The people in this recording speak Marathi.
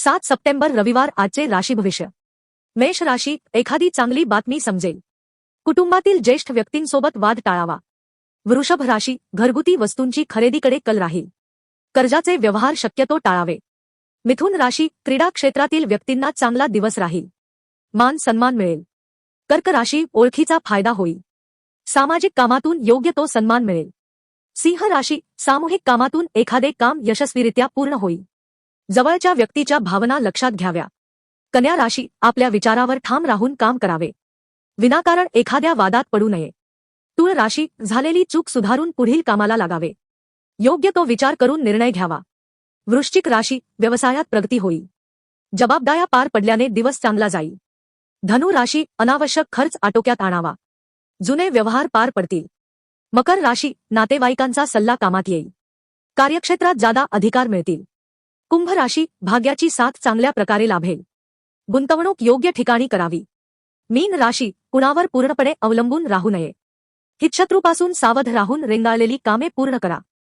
सात सप्टेंबर रविवार आजचे राशी भविष्य. मेष राशी एखादी चांगली बातमी समजेल. कुटुंबातील ज्येष्ठ व्यक्तींसोबत वाद टाळावा. वृषभ राशी घरगुती वस्तूंची खरेदीकडे कल राहील. कर्जाचे व्यवहार शक्यतो टाळावे. मिथुन राशी क्रीडा क्षेत्रातील व्यक्तींना चांगला दिवस राहील. मान सन्मान मिळेल. कर्क राशी ओळखीचा फायदा होईल. सामाजिक कामातून योग्य तो सन्मान मिळेल. सिंह राशी सामूहिक कामातून एखादे काम यशस्वीरित्या पूर्ण होईल. जवळच्या व्यक्तीच्या भावना लक्षात घ्याव्या. कन्या राशी आपल्या विचारावर ठाम राहून काम करावे. विनाकारण एखाद्या वादात पडू नये. तुळ राशी झालेली चूक सुधारून पुढील कामाला लागावे. योग्य तो विचार करून निर्णय घ्यावा. वृश्चिक राशी व्यवसायात प्रगती होईल. जबाबदाऱ्या पार पडल्याने दिवस चांगला जाईल. धनु राशी अनावश्यक खर्च आटोक्यात आणावा. जुने व्यवहार पार पडतील. मकर राशी नातेवाईकांचा सल्ला कामात येईल. कार्यक्षेत्रात जादा अधिकार मिळतील. कुंभ राशी भाग्याची साथ चांगल्या प्रकारे लाभेल. गुंतवणूक योग्य ठिकाणी करावी. मीन राशी कुणावर पूर्णपणे अवलंबून राहू नये. हितशत्रूपासून सावध राहून रेंगाळलेली कामे पूर्ण करा.